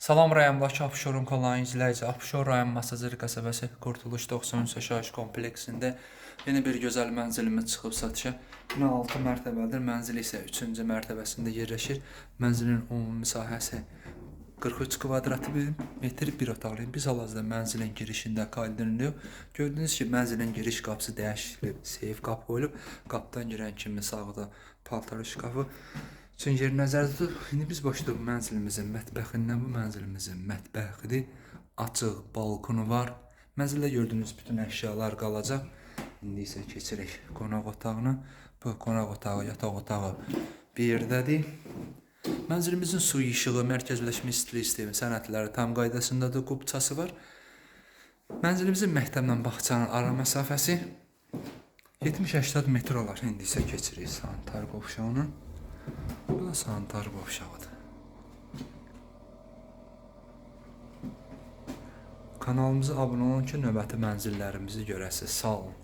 Salam rayondakı Abşeron kanalının izləyici. Abşeron rayon Masazır qəsəbəsi Qurtuluş 93 yaşayış kompleksində yeni bir gözəl mənzilimiz çıxıb satışa. Bina 6 mərtəbəlidir. Mənzil isə 3-cü mərtəbəsində yerləşir. Mənzilin ümumi sahəsi 43 kvadrat metr bir otaqlı. Biz hal-hazırda mənzilin girişində qaydırılıyor. Gördüyünüz kimi mənzilin giriş qapısı dəyişilib, seyf qapı qoyulub. Qapıdan girən kimi sağda paltar şkafı üçün yer nəzərdə tutub. İndi biz başlayırıq mənzilimizin mətbəxindən. Bu mənzilimizin mətbəxidir. Açıq balkonu var. Mənzildə gördüyünüz bütün əşyalar qalacaq. İndi isə keçirik qonaq otağına. Bu qonaq otağı, yataq otağı bir yerdədir. Mənzilimizin su işığı, mərkəzləşmiş istilik sistemi, sənədləri tam qaydasındadır, qubçası var. Mənzilimizin məktəblə bağçanın ara məsafəsi 70-80 metr olar. İndi isə keçirik sanitar qovşağına. Da sanitar qovşağıdır. Kanalımıza abunə olun ki, növbəti mənzillərimizi görəsiniz. Sağ olun.